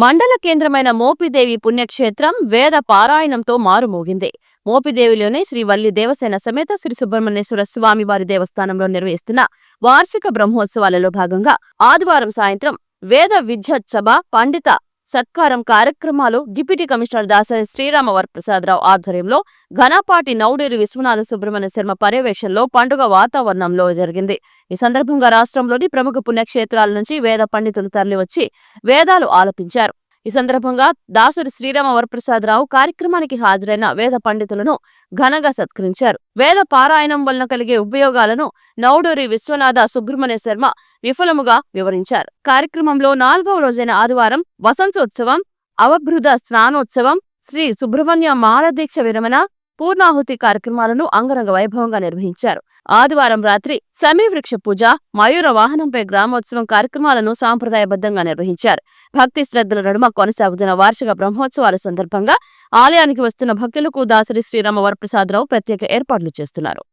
మండల కేంద్రమైన మోపిదేవి పుణ్యక్షేత్రం వేద పారాయణంతో మారుమోగింది. మోపిదేవిలోని శ్రీ వల్లి దేవసేన సమేత శ్రీ సుబ్రహ్మణ్యేశ్వర స్వామి వారి దేవస్థానంలో నిర్వహిస్తున్న వార్షిక బ్రహ్మోత్సవాలలో భాగంగా ఆదివారం సాయంత్రం వేద విద్యోత్సవ పండిత సత్కారం కార్యక్రమాలు డిప్యూటీ కమిషనర్ దాసరి శ్రీరామ వరప్రసాదరావు ఆధ్వర్యంలో ఘనపాటి నౌడేరు విశ్వనాథ సుబ్రహ్మణ్య శర్మ పర్యవేక్షణలో పండుగ వాతావరణంలో జరిగింది. ఈ సందర్భంగా రాష్ట్రంలోని ప్రముఖ పుణ్యక్షేత్రాల నుంచి వేద పండితులు తరలివచ్చి వేదాలు ఆలపించారు. ఈ సందర్భంగా దాసుడి శ్రీరామ వరప్రసాదరావు కార్యక్రమానికి హాజరైన వేద పండితులను ఘనంగా సత్కరించారు. వేద పారాయణం వలన కలిగే ఉపయోగాలను నౌడూరి విశ్వనాథ సుబ్రహ్మణ్య శర్మ విఫలముగా వివరించారు. కార్యక్రమంలో నాలుగవ రోజైన ఆదివారం వసంతోత్సవం అవభృద స్నానోత్సవం శ్రీ సుబ్రహ్మణ్య మాలదీక్ష విరమణ పూర్ణాహుతి కార్యక్రమాలను అంగరంగ వైభవంగా నిర్వహించారు. ఆదివారం రాత్రి సమీవృక్ష పూజ మయూర వాహనంపై గ్రామోత్సవం కార్యక్రమాలను సాంప్రదాయబద్ధంగా నిర్వహించారు. భక్తి శ్రద్ధల నడుమ కొనసాగుతున్న వార్షిక బ్రహ్మోత్సవాల సందర్భంగా ఆలయానికి వస్తున్న భక్తులకు దాసరి శ్రీరామ వరప్రసాదరావు ప్రత్యేక ఏర్పాట్లు చేస్తున్నారు.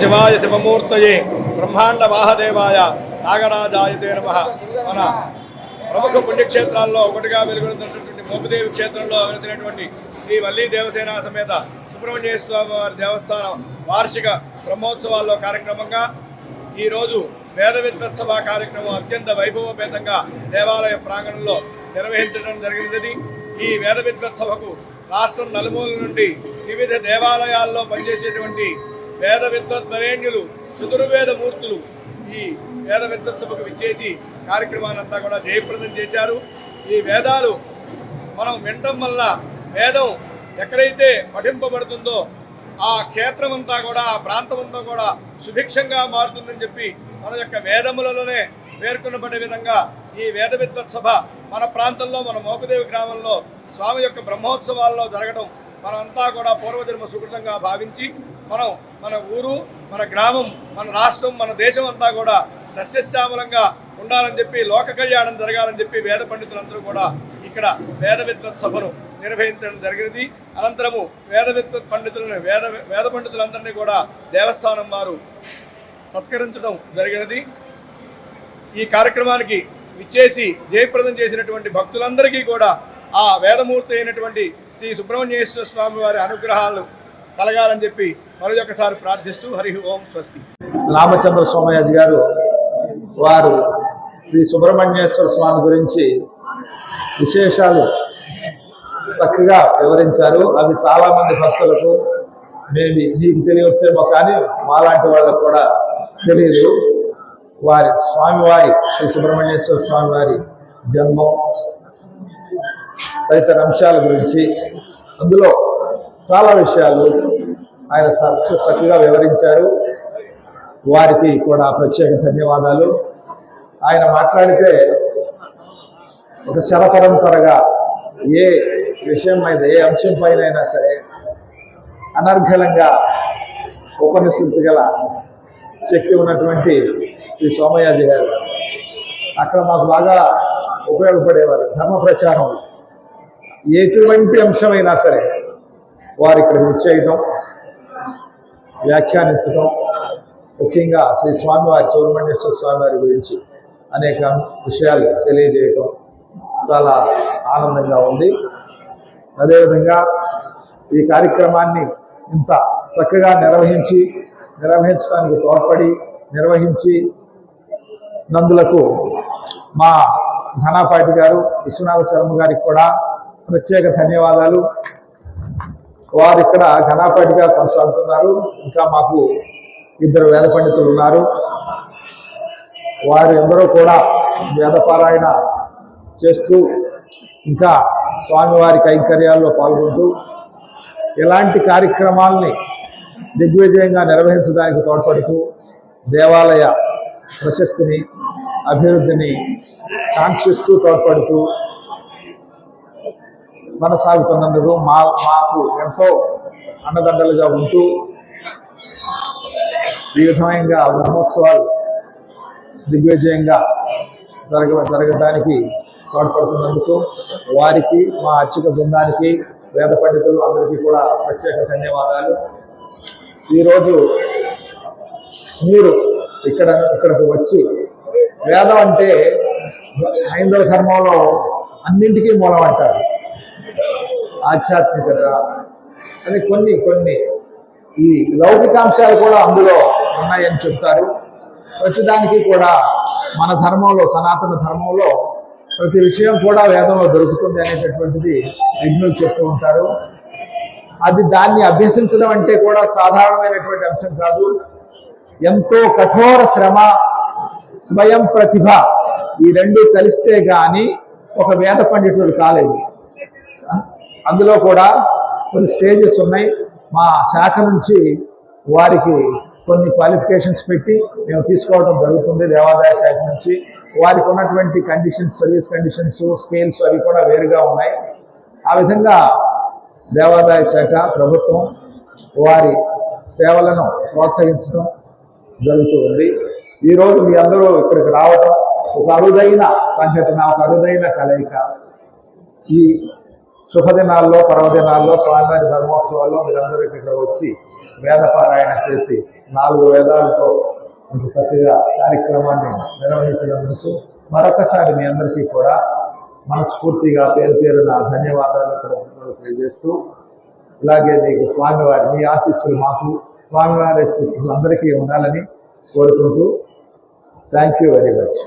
శివాయ శివమూర్తయే బ్రహ్మాండ వాహదేవాయ నాగరాజాయతే నమ. మన ప్రముఖ పుణ్యక్షేత్రాల్లో ఒకటిగా వెలుగుతున్నటువంటి మోపదేవి క్షేత్రంలో వెలిసినటువంటి శ్రీ వల్లీ దేవసేన సమేత సుబ్రహ్మణ్య స్వామి వారి దేవస్థానం వార్షిక బ్రహ్మోత్సవాల్లో కార్యక్రమంగా ఈరోజు వేద విద్వత్సభ కార్యక్రమం అత్యంత వైభవపేతంగా దేవాలయ ప్రాంగణంలో నిర్వహించడం జరిగినది. ఈ వేద విద్వత్సభకు రాష్ట్రం నలుమూల నుండి వివిధ దేవాలయాల్లో పనిచేసేటువంటి వేద విద్వద్వరేణ్యులు చతుర్వేద మూర్తులు ఈ వేద విద్వత్సభకు విచ్చేసి కార్యక్రమాన్నంతా కూడా జయప్రదం చేశారు. ఈ వేదాలు మనం వినటం వల్ల వేదం ఎక్కడైతే పఠింపబడుతుందో ఆ క్షేత్రం అంతా కూడా ఆ ప్రాంతం అంతా కూడా సుభిక్షంగా మారుతుందని చెప్పి మన యొక్క వేదములలోనే పేర్కొనబడే విధంగా ఈ వేద విద్వత్సభ మన ప్రాంతంలో మన మోపదేవి గ్రామంలో స్వామి యొక్క బ్రహ్మోత్సవాల్లో జరగడం మనంతా కూడా పూర్వజన్మ సుకృతంగా భావించి మనం మన ఊరు మన గ్రామం మన రాష్ట్రం మన దేశం అంతా కూడా సస్యశ్యామలంగా ఉండాలని చెప్పి లోక కళ్యాణం జరగాలని చెప్పి వేద పండితులందరూ కూడా ఇక్కడ వేద విద్వత్ సభను నిర్వహించడం జరిగినది. అనంతరము వేద విద్వత్ పండితులను వేద వేద పండితులందరినీ కూడా దేవస్థానం వారు సత్కరించడం జరిగినది. ఈ కార్యక్రమానికి విచ్చేసి జయప్రదం చేసినటువంటి భక్తులందరికీ కూడా ఆ వేదమూర్తి అయినటువంటి శ్రీ సుబ్రహ్మణ్యేశ్వర స్వామి వారి అనుగ్రహాలు కలగాలని చెప్పి మరొకసారి ప్రార్థిస్తూ హరి ఓం స్వస్తి. రామచంద్ర సోమయాజి గారు వారు శ్రీ సుబ్రహ్మణ్యేశ్వర స్వామి గురించి విశేషాలు చక్కగా వివరించారు. అవి చాలామంది భక్తులకు మేబీ నీకు తెలియవచ్చేమో కానీ మాలాంటి వాళ్ళకు కూడా తెలియదు వారి స్వామివారి శ్రీ సుబ్రహ్మణ్యేశ్వర స్వామి వారి జన్మం తదితర అంశాల గురించి. అందులో చాలా విషయాలు ఆయన చక్క- చక్కగా వివరించారు. వారికి కూడా ప్రత్యేక ధన్యవాదాలు. ఆయన మాట్లాడితే ఒక శరపరంపరగా ఏ విషయం మీద ఏ అంశం పైన అయినా సరే అనర్ఘలంగా ఉపన్యసించగల శక్తి ఉన్నటువంటి శ్రీ సోమయాజి గారు. అక్కడ మాకు బాగా ఉపయోగపడేవారు. ధర్మ ప్రచారం. ఎటువంటి అంశమైనా సరే వారు ఇక్కడ విచ్చేయటం వ్యాఖ్యానించడం ముఖ్యంగా శ్రీ స్వామివారి సుబ్రహ్మణ్యేశ్వర స్వామి వారి గురించి అనేక విషయాలు తెలియజేయటం చాలా ఆనందంగా ఉంది. అదేవిధంగా ఈ కార్యక్రమాన్ని ఇంత చక్కగా నిర్వహించి నిర్వహించడానికి తోడ్పడి నిర్వహించి నందులకు మా ఘనాపాటి గారు విశ్వనాథ శర్మ గారికి కూడా ప్రత్యేక ధన్యవాదాలు. వారు ఇక్కడ ఘనాపాటిగా కొనసాగుతున్నారు. ఇంకా మాకు ఇద్దరు వేద పండితులు ఉన్నారు. వారు ఎందరో కూడా వేదపారాయణ చేస్తూ ఇంకా స్వామివారి కైంకర్యాల్లో పాల్గొంటూ ఇలాంటి కార్యక్రమాల్ని దిగ్విజయంగా నిర్వహించడానికి తోడ్పడుతూ దేవాలయ ప్రశస్తిని అభివృద్ధిని కాంక్షిస్తూ తోడ్పడుతూ కొనసాగుతున్నందుకు మా మాకు ఎంతో అండదండలుగా ఉంటూ ఈ విధంగా బ్రహ్మోత్సవాలు దిగ్విజయంగా జరగ జరగడానికి తోడ్పడుతున్నందుకు వారికి మా అర్చక బృందానికి వేద పండితులు అందరికీ కూడా ప్రత్యేక ధన్యవాదాలు. ఈరోజు మీరు ఇక్కడ ఇక్కడికి వచ్చి వేదం అంటే హైందవ ధర్మంలో అన్నింటికీ మూలం అంటారు. ఆధ్యాత్మికత అని కొన్ని కొన్ని ఈ లౌకికాంశాలు కూడా అందులో ఉన్నాయని చెప్తారు. ప్రతిదానికి కూడా మన ధర్మంలో సనాతన ధర్మంలో ప్రతి విషయం కూడా వేదంలో దొరుకుతుంది అనేటటువంటిది విజ్ఞులు చెప్తూ ఉంటారు. అది దాన్ని అభ్యసించడం అంటే కూడా సాధారణమైనటువంటి అంశం కాదు. ఎంతో కఠోర శ్రమ స్వయం ప్రతిభ ఈ రెండు కలిస్తే గాని ఒక వేద పండితుడు కాలేదు. అందులో కూడా కొన్ని స్టేజెస్ ఉన్నాయి. మా శాఖ నుంచి వారికి కొన్ని క్వాలిఫికేషన్స్ పెట్టి మేము తీసుకోవడం జరుగుతుంది దేవాదాయ శాఖ నుంచి. వారికి ఉన్నటువంటి కండిషన్స్ సర్వీస్ కండిషన్స్ స్కేల్స్ అవి కూడా వేరుగా ఉన్నాయి. ఆ విధంగా దేవాదాయ శాఖ ప్రభుత్వం వారి సేవలను ప్రోత్సహించడం జరుగుతూ ఉంది. ఈరోజు మీ అందరూ ఇక్కడికి రావటం ఒక అరుదైన సంఘటన ఒక అరుదైన కలయిక. ఈ శుభదినాల్లో పర్వదినాల్లో స్వామివారి ధర్మోత్సవాల్లో మీరందరూ ఇక్కడ వచ్చి వేద పారాయణ చేసి నాలుగు వేదాలతో ఇంత చక్కగా కార్యక్రమాన్ని నిర్వహించినందుకు మరొకసారి మీ అందరికీ కూడా మనస్ఫూర్తిగా పేరు పేరున ధన్యవాదాలు తెలియజేస్తూ ఇలాగే మీకు స్వామివారి మీ ఆశీస్సులు మాకు స్వామివారి ఆశీస్సులు అందరికీ ఉండాలని కోరుకుంటూ థ్యాంక్ యూ వెరీ మచ్.